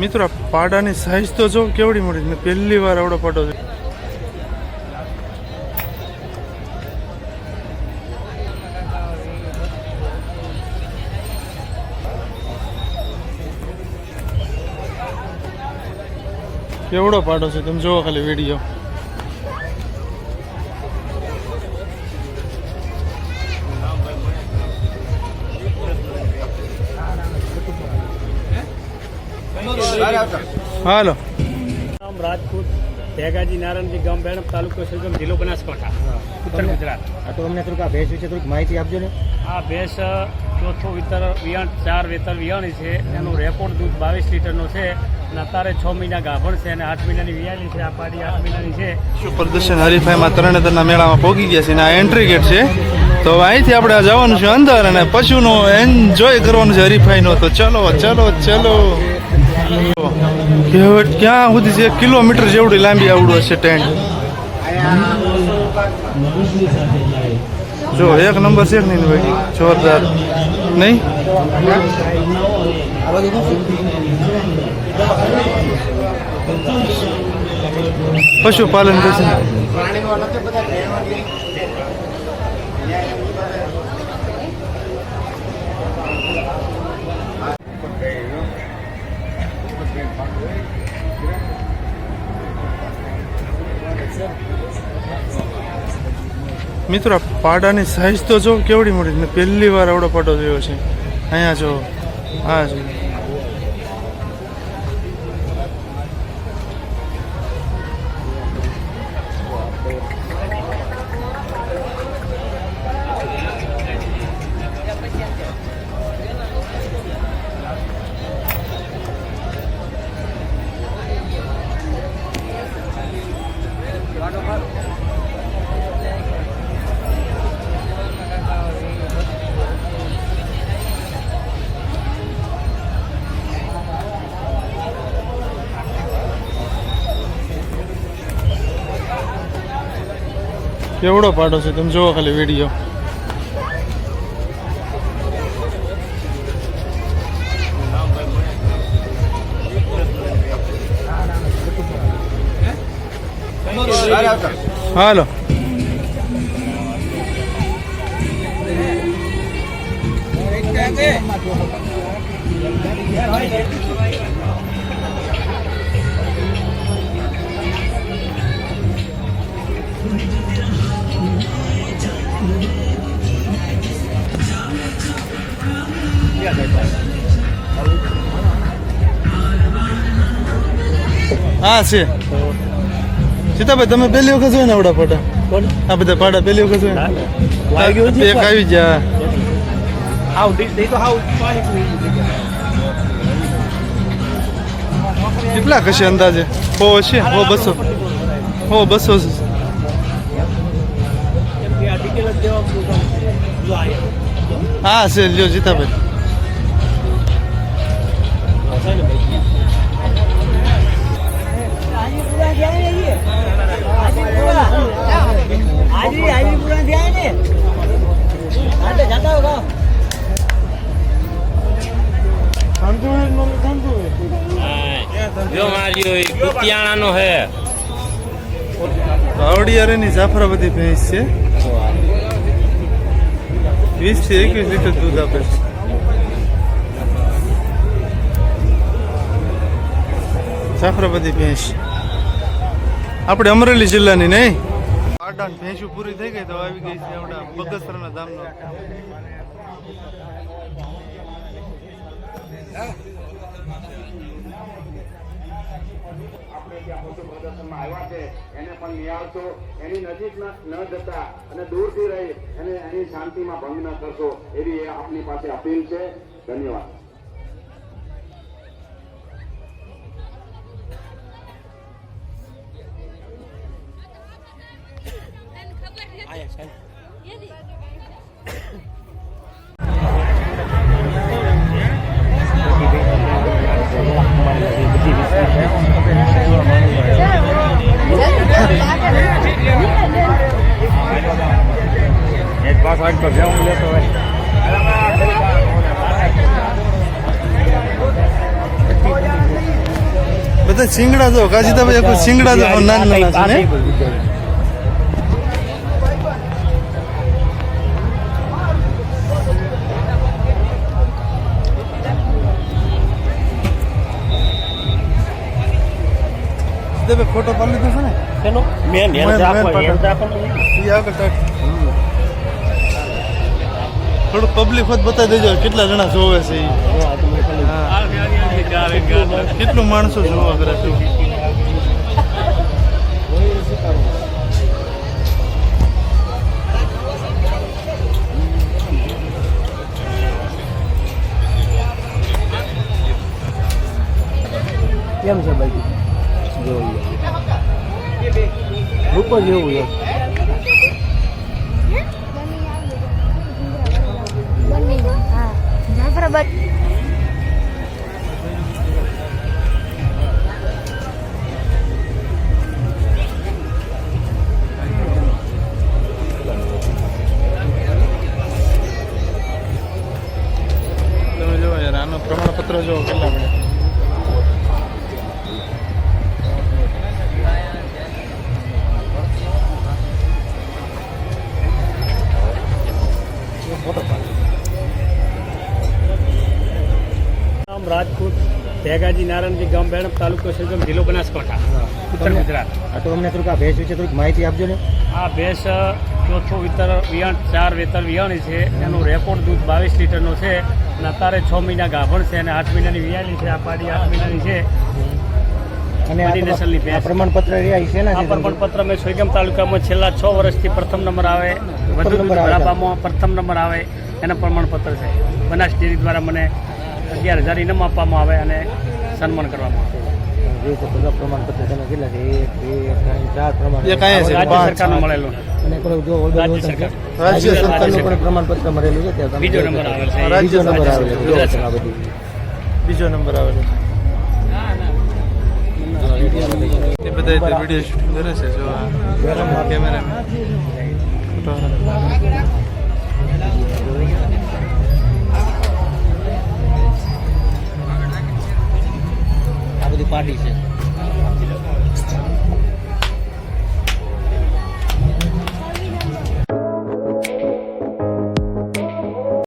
મિત્રો પાડાની સાઈઝ તો જો કેવડી મોટી. મેં પહેલી વાર આવડો પાડો છે. કેવડો પાડો છે? તમે જોવો ખાલી વીડિયો હાલો. ગામ રાજપૂત ભેગાજી નારાયણજી ગામ બેણપ તાલુકો સુગમ જિલ્લો બનાસકાંઠા ઉત્તર ગુજરાત. આ તો અમને થોડુંક આ ભેંસ વિશે થોડીક માહિતી આપજો ને. આ ભેંસ ચોથું વિતર વિયાણ ચાર વેતર વિયાણી છે. એનું રેકોર્ડ દૂધ બાવીસ લીટરનો છે. અને અત્યારે છ મહિના ગાભણ છે અને આઠ મહિનાની વિયાણી છે. આ પાડી આઠ મહિનાની છે. શું પ્રદર્શન હરીફાઈમાં તરણેતરના મેળામાં પહોંચી ગયા છે અને આ એન્ટ્રી ગેટ છે. તો અહીંથી આપણે જવાનું છે અંદર અને પશુનો એન્જોય કરવાનું છે હરીફાઈનો. તો ચલો ચલો ચલો. ક્યાં સુધી છે? કિલોમીટર જેવડી લાંબી આવડું હશે ટેન્ટ. જો, એક નંબર છે નહીં ભાઈ? જોરદાર. નહીં? પશુપાલન કરશે મિત્રો પાડાની સાઈઝ તો જો કેવડી છે. મેં પહેલી વાર આવડો પાડો જોયો છે અહીંયા જો હા છે કેવડો પાડો છે? તમે જોવો ખાલી વીડિયો હાલો. હા છે. સીતાભાઈ તમે પહેલી વખત જોયું ને આવડા પાડા? આ બધા પાડા પહેલી વખત જોયું? એક આવી જા હાવ દઈ તો હાવ કેટલા કશે અંદાજે? હો છે હો બસો. હો બસો છે હા છે. લ્યો જીતાભાઈ કુતિયાણાનો હે. વાવડિયારેની જાફરાબાદી ભેંસ છે. વીસથી એકવીસ લીટર દૂધ આપે છે. જાફરાબાદી ભેંસ. આપણે અમરેલી જિલ્લાની નહીં. પાડાન ભેંસો પૂરી થઈ ગઈ તો આવી ગઈ છે આપણા બગસરાના ધામનો. ત્યાં પશુ પ્રદર્શનમાં આવ્યા છે એને પણ નિહાળશો. એની નજીક ન જતા અને દૂરથી રહી અને એની શાંતિમાં ભંગ ન કરશો એવી આપની પાસે અપીલ છે. ધન્યવાદ. પાસ તો ભેવું લેતો હોય સિંગડા જો કાજી તમે એક સિંગડા જો નાના નાના છે ને ફોટો પાડી લીધો છે ને મેન મેન- પાટણ. ઈ આગળ. થોડું પબ્લિક હોત બતાવી દેજો, કેટલા જણા જોવે છે ઈ. હા. કેટલું માણસો જોવા કરે છે કેમ છે બાકી જોવું રૂપ જેવું છે હા જાફરાબાદ તમે જો યાર આનો પ્રમાણપત્ર જો કેટલા મળે નામ રાજપૂત ભેગાજી નારાયણજી ગામ બેણપ તાલુકો સરગમ જિલ્લો બનાસકાંઠા ઉત્તર ગુજરાત. તો અમને થોડુંક આ ભેંસ વિશે થોડીક માહિતી આપજો ને. આ ભેંસ ચોથું વિતર વિયાણ ચાર વેતર વિયાણી છે. એનું રેકોર્ડ દૂધ બાવીસ લીટરનો છે અને અત્યારે છ મહિના ગાભણ છે અને આઠ મહિનાની વિયાણી છે. આ પાડી આઠ મહિનાની છે. અને આ પ્રમાણપત્ર છે ને? આ પ્રમાણપત્ર મેં સોયગામ તાલુકામાં છેલ્લા છ વર્ષથી પ્રથમ નંબર આવે. વધુ પ્રથમ નંબર આવે. એના પ્રમાણપત્ર છે. બનાસ ડેરી દ્વારા મને અગિયાર હજાર ઇનામ આપવામાં આવે અને સન્માન કરવામાં આવે. જે છે બધા પ્રમાણપત્ર તમે કેટલા છે એક બે ત્રણ ચાર પ્રમાણ. એ કાંઈ છે? રાજ્ય સરકારનું મળેલું. અને પેલું જો રાજ્ય સરકાર. રાજ્ય સરકારનું પણ પ્રમાણપત્ર મળેલું છે? ત્યાં બીજો નંબર આવેલ છે. બીજો નંબર રાજ્ય છે આ બધી. બીજો નંબર આવેલો છે. એ બધા વીડિયો શૂટિંગ કરે છે જો આ París.